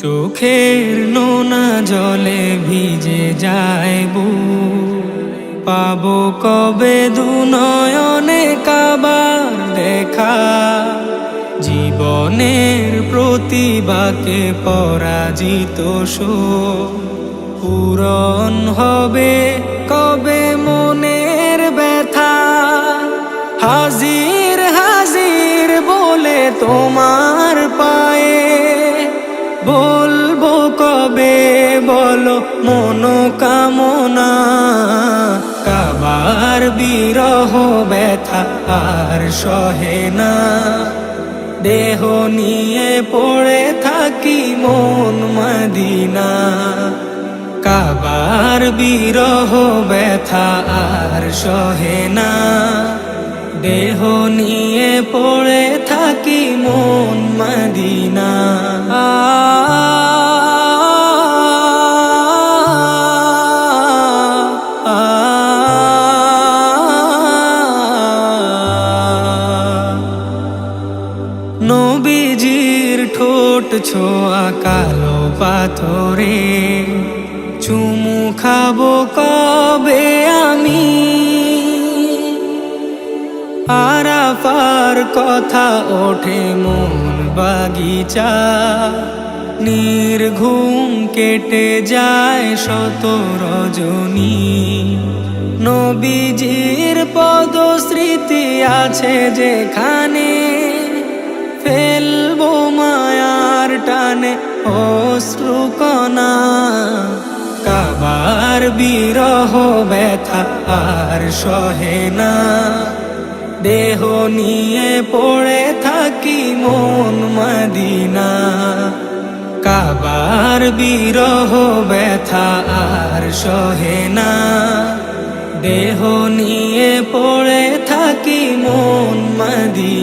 চোখের নোনা জলে ভিজে যায় বু পাবো কবে দুনয়নে কাবার দেখা। জীবনের প্রতিভাকে পরাজিত শো পূরণ হবে কবে মনের ব্যথা। হাজির হাজির বলে তোমার পায়ে কবে বলো মনোকামনা কাবার বিরহ ব্যথা আর সহে না। দেহ নিয়ে পড়ে থাকি মন মদিনা। কাবার বিরহ ব্যথা আর সহে না। দেহ নিয়ে পড়ে থাকি মন মদিনা। পাথরে চুমু খাব কবে আমি? আরাফার কথা ওঠে মন বাগিচা, নির্ঘুম কেটে যায় শত রজনী। নবীজির পদ স্মৃতি আছে যেখানে অশ্রুকণা, কাবার বিরহ ব্যথা আর সহে না। দেহ নিয়ে পড়ে থাকি মন মদিনা, কাবার বিরহ ব্যথা আর সহে না। দেহ নিয়ে পড়ে থাকি মন মদিনা।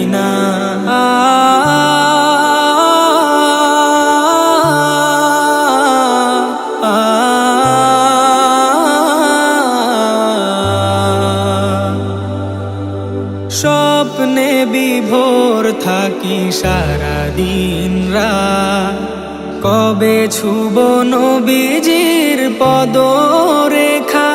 স্বপ্নে বিভোর থাকি সারা দিন রাত। কবে ছুব নবীজির পদরেখা?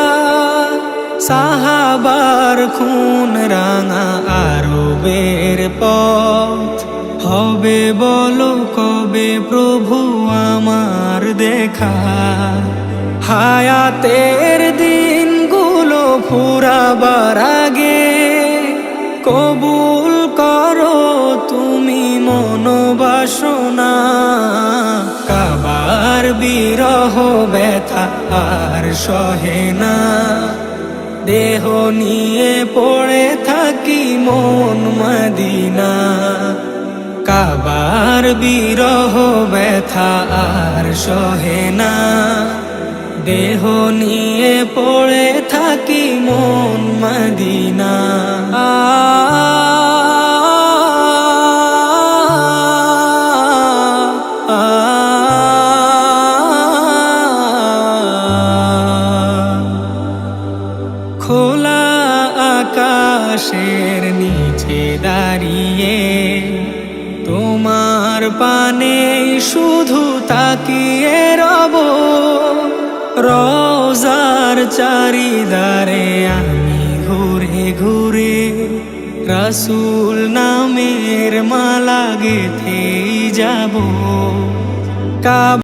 সাহাবার খুন রাঙা আরবের পথ। হবে বলো কবে প্রভু আমার দেখা? হায়াতের দিনগুলো ফুরাবার আগে কবুল করো তুমি মনোবাসনা। কাবার বিরহ ব্যথা আর সহে না। দেহ নিয়ে পড়ে থাকি মন মদিনা। কাবার বিরহ ব্যথা আর সহে না। দেহ নিয়ে পড়ে থাকি মন মদিনা। আকাশের নিচে দাঁড়িয়ে তোমার পানে শুধু তাকিয়ে রব। রোজার চারিদারে আমি ঘুরে ঘুরে রাসুল নামের মালা গেথেই যাব।